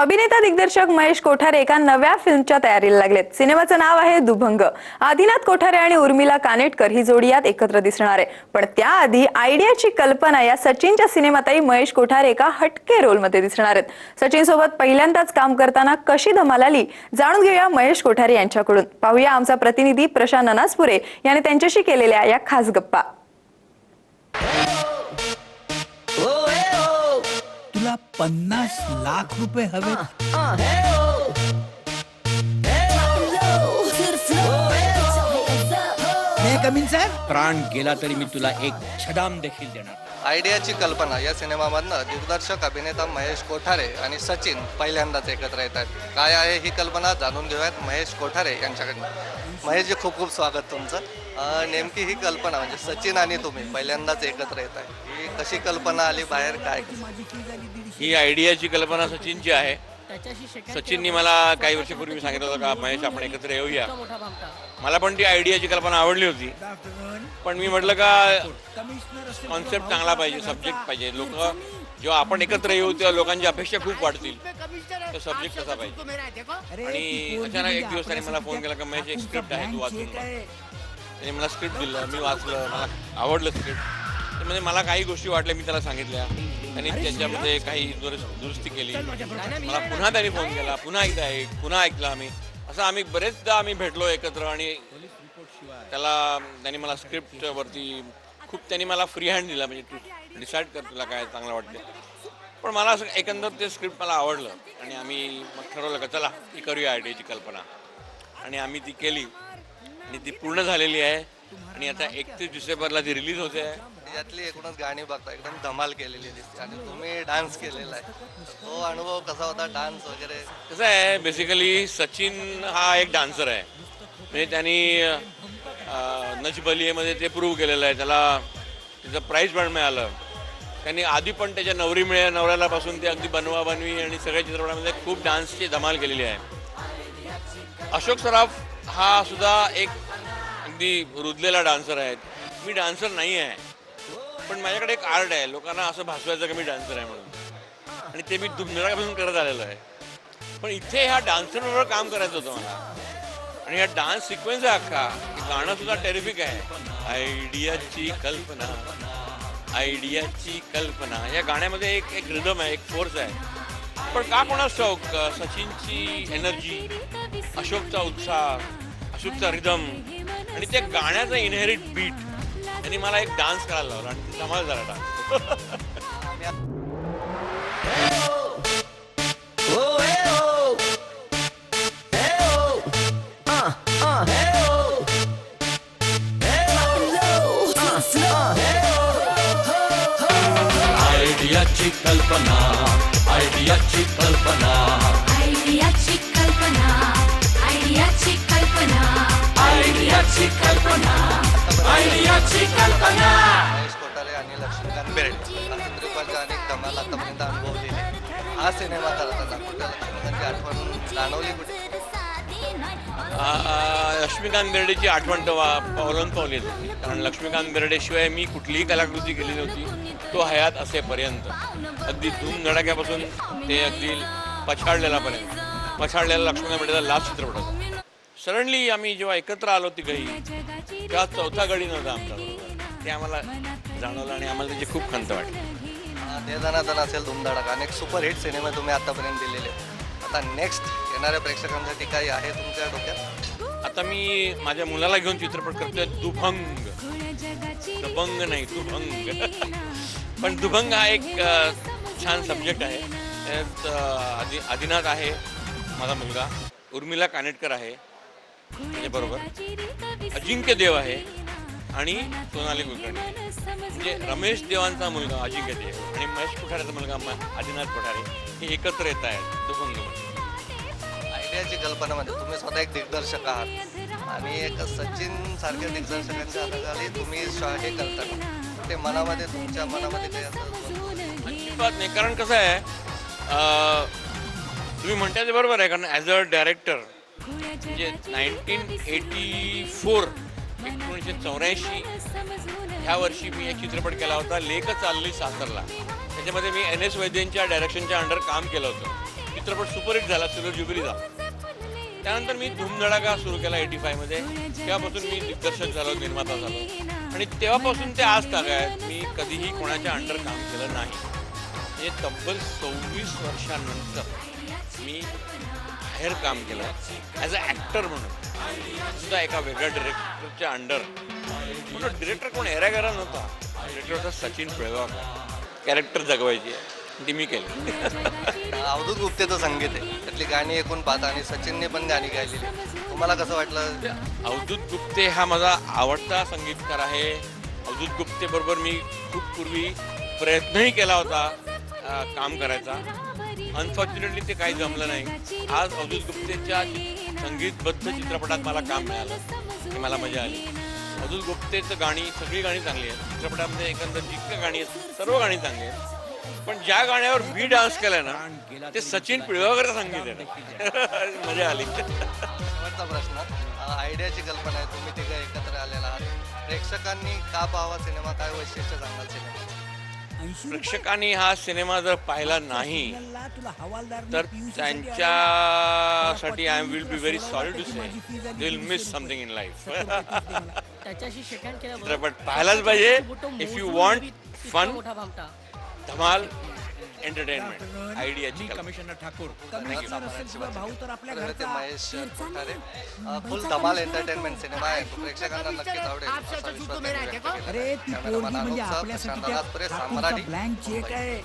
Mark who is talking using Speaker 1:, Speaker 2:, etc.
Speaker 1: अभिनेता दिग्दर्शक महेश कोठारे एका नव्या फिल्मच्या तयारीला लागलेत. सिनेमाचं नाव आहे दुभंग. आदिनाथ कोठारे आणि उर्मिला कानेटकर ही जोडी यात एकत्र दिसणार आहे. पण त्याआधी आयडियाची कल्पना या सचिनच्या सिनेमातही महेश कोठारे एका हटके रोलमध्ये दिसणार आहेत. सचिन सोबत पहिल्यांदाच काम करताना कशी धमाल आली जाणून घेऊया महेश कोठारे यांच्याकडून. पाहूया आमचा प्रतिनिधी प्रशांत अनासपुरे यांनी त्यांच्याशी केलेल्या या खास गप्पा.
Speaker 2: पन्नास लाख रुपये हवे. कमीन सर
Speaker 3: प्राण गेला तरी मी तुला एक छदाम देखील देणार.
Speaker 4: आयडियाची कल्पना या सिनेमामधनं दिग्दर्शक अभिनेता महेश कोठारे आणि सचिन पहिल्यांदाच एकत्र येत आहेत. काय आहे ही कल्पना जाणून घेऊयात महेश कोठारे यांच्याकडनं. महेशजी खूप खूप स्वागत तुमचं. अं, नेमकी ही कल्पना म्हणजे सचिन आणि तुम्ही पहिल्यांदाच एकत्र येत आहे ही कशी कल्पना आली बाहेर काय?
Speaker 5: ही आयडियाची कल्पना सचिनची आहे. सचिननी मला काही वर्षापूर्वी सांगितलं होतं का महेश आपण एकत्र येऊया. मला पण ती आयडियाची कल्पना आवडली होती. पण मी म्हटलं का कॉन्सेप्ट चांगला पाहिजे सब्जेक्ट पाहिजे. लोक जेव्हा आपण एकत्र येऊ तेव्हा लोकांची अपेक्षा खूप वाढतील. तो सब्जेक्ट कसा पाहिजे? आणि अचानक एक दिवस त्याने मला फोन केला का महेश एक स्क्रिप्ट आहे तू वाचून. त्याने मला स्क्रिप्ट दिलं मी वाचलं मला आवडलं स्क्रिप्ट म्हणजे मला काही गोष्टी वाटल्या मी त्याला सांगितल्या. आणि त्याच्यामध्ये काही दुरुस- दुरुस्ती केली. मला पुन्हा त्याने फोन केला पुन्हा एकदा ऐक पुन्हा ऐकलं आम्ही. असं आम्ही बरेचदा आम्ही भेटलो एकत्र आणि त्याला त्यांनी मला स्क्रिप्ट वरती खूप त्यांनी मला फ्री हँड दिला म्हणजे तू डिसाईड कर तुला काय चांगलं वाटते पण मला असं एकंदर ते स्क्रिप्ट मला आवडलं. आणि आम्ही मग ठरवलं का चला ती करूया आयडियाची कल्पना. आणि आम्ही ती केली. आणि ती पूर्ण झालेली आहे. आणि आता एकतीस डिसेंबरला ती रिलीज होते
Speaker 4: यातली एकूणच गाणी बघता एकदम धमाल केलेली दिसते आणि तुम्ही डान्स केलेला आहे. तो अनुभव कसा होता डान्स वगैरे?
Speaker 5: कसं आहे बेसिकली सचिन हा एक डान्सर आहे. म्हणजे त्यांनी बलियेमध्ये ते प्रूव्ह केलेलं आहे. त्याला त्याचं प्राईज पण मिळालं. त्यांनी आधी पण त्याच्या नवरी मिळे नवऱ्यालापासून ते अगदी बनवा बनवी आणि सगळ्या चित्रपटामध्ये खूप डान्सची धमाल केलेली आहे. अशोक सराफ हा सुद्धा एक अगदी रुजलेला डान्सर आहेत. मी डान्सर नाही आहे पण माझ्याकडे एक आर्ट आहे. लोकांना असं भासवायचं की मी डान्सर आहे म्हणून. आणि ते मी दुमरापासून करत आलेलो आहे. पण इथे ह्या डान्सरबरोबर काम करायचं होतं मला. आणि हा डान्स सिक्वेन्स आहे अख्खा. गाणं सुद्धा टेरिफिक आहे. आयडियाची कल्पना. आयडियाची कल्पना. या गाण्यामध्ये एक एक रिदम आहे एक फोर्स आहे. पण का कोणाच शौक सचिनची एनर्जी अशोकचा उत्साह अशोकचा रिदम आणि त्या गाण्याचा इनहेरिट बीट यांनी मला एक डान्स करायला लावला आणि धमाल झाला डान्स
Speaker 3: आयडियाची कल्पना आयडियाची कल्पना.
Speaker 6: आयडियाची कल्पना आयडियाची कल्पना
Speaker 3: आयडियाची कल्पना आयडियाची कल्पना.
Speaker 4: महेश कोठारे आणि लक्ष्मीकांत बेर्डे अनेक धमाल आतापर्यंत अनुभवलेले हा। सिनेमा करताना कुठे लक्ष्मीकांतची आठवण जाणवली कुठे?
Speaker 5: लक्ष्मीकांत बेर्डेची आठवण पावलोन पावली होती कारण लक्ष्मीकांत बेर्डेशिवाय मी कुठलीही कलाकृती केली नव्हती. तो हयात असेपर्यंत. अगदी धूम धडाक्यापासून ते अगदी पछाडलेलापर्यंत. पछाडलेला लक्ष्मीकांत बेर्डेचा लास्ट चित्रपट होता. सडनली आम्ही जेव्हा एकत्र आलो तिघही तेव्हा चौथा गडी नव्हता आमचा. ते आम्हाला जाणवलं आणि आम्हाला त्याची खूप खंत वाटली.
Speaker 4: ते जणांचा नसेल धुमधडाका. अनेक सुपरहिट सिनेमे तुम्ही आतापर्यंत दिलेले आता नेक्स्ट येणाऱ्या प्रेक्षकांसाठी काही आहे तुमच्या डोक्यात?
Speaker 5: आता मी माझ्या मुलाला घेऊन चित्रपट करतोय दुभंग. दबंग नाही दुभंग. पण दुभंग हा एक छान सब्जेक्ट आहे. त्यात आदि आदिनाथ आहे माझा मुलगा. उर्मिला कानेटकर आहे. त्याच्याबरोबर अजिंक्य देव आहे आणि सोनाली कुलकर्णी. म्हणजे रमेश देवांचा मुलगा अजिंक्य देव आणि महेश कोठारेचा मुलगा आदिनाथ कोठारे हे एकत्र येत आहेत दुभंग
Speaker 4: आयडियाची कल्पना म्हणजे तुम्ही स्वतः एक दिग्दर्शक आहात. आणि एक सचिन सारख्या दिग्दर्शकांच्या हाताखाली तुम्ही हे करता. ते मनामध्ये तुमच्या मनामध्ये काही असं
Speaker 5: अजिबात नाही. कारण कसं आहे अं, तुम्ही म्हणता ते बरोबर आहे कारण ॲज अ डायरेक्टर म्हणजे नाईन्टीन एटी फोर एकोणीसशे चौऱ्याऐंशी ह्या वर्षी मी एक चित्रपट केला होता लेख चालली सासरला. त्याच्यामध्ये मी एन एस वैद्यांच्या डायरेक्शनच्या अंडर काम केलं होतं. चित्रपट सुपरहिट झाला सिल्वर जुबिलीचा. त्यानंतर मी धूमधडाका सुरू केला एटी मध्ये. तेव्हापासून मी दिग्दर्शक झालो निर्माता झालो. आणि तेव्हापासून ते आज तागायत मी कधीही कोणाच्या अंडर काम केलं नाही. म्हणजे तब्बल सव्वीस वर्षानंतर मी बाहेर काम केलं. ॲज अ ॲक्टर म्हणून. सुद्धा एका वेगळ्या डिरेक्टरच्या अंडर म्हणून डिरेक्टर कोण एरागेरा नव्हता. डिरेक्टर होता सचिन पिळगावकर. कॅरेक्टर जगवायची आहे. ती मी केली.
Speaker 4: अवधूत गुप्तेचं संगीत आहे. त्यातली गाणी ऐकून पाहता आणि सचिनने पण गाणी गायलेली तुम्हाला कसं वाटलं?
Speaker 5: अवधूत गुप्ते हा माझा आवडता संगीतकार आहे. अवधूत गुप्ते बरोबर मी खूप पूर्वी प्रयत्नही केला होता अं, काम करायचा. अनफॉर्च्युनेटली ते काही जमलं नाही. आज अवधूत गुप्तेच्या संगीतबद्ध चित्रपटात मला काम मिळालं. मला मजा आली. अवधूत गुप्तेचं गाणी सगळी गाणी चांगली आहेत. चित्रपटामध्ये एकंदर जितकं गाणी आहेत सर्व गाणी चांगली आहेत. पण ज्या गाण्यावर मी डान्स केलाय ना ते सचिन पिळगावकरचं संगीत आहे मजा आली.
Speaker 4: शेवटचा प्रश्न. आयडियाची कल्पना आहे. तुम्ही तिघं एकत्र आलेला आहात. प्रेक्षकांनी का पाहावा सिनेमा? काय वैशिष्ट्य सांगाल सिनेमा
Speaker 5: प्रेक्षकांनी हा सिनेमा जर पाहिला नाही
Speaker 2: तुला हवालदार
Speaker 5: तर त्यांच्यासाठी I will be very sorry to say will miss something in life
Speaker 7: त्याच्याशी शेखान केलं
Speaker 5: चित्रपट पाहायलाच पाहिजे. इफ यू वॉन्ट फन धमाल एंटरटेनमेंट आयडियाची
Speaker 3: कमिशनर ठाकूर.
Speaker 2: असेल तुझा भाऊ तर आपल्या घरचा
Speaker 4: महेश कोठारे फुल धमाल एंटरटेनमेंट सिनेमा आहे. प्रेक्षकांना नक्कीच आवडेल.
Speaker 2: अरे ती पोरगी म्हणजे आपल्यासाठी त्या ब्लँक चेक. आहे.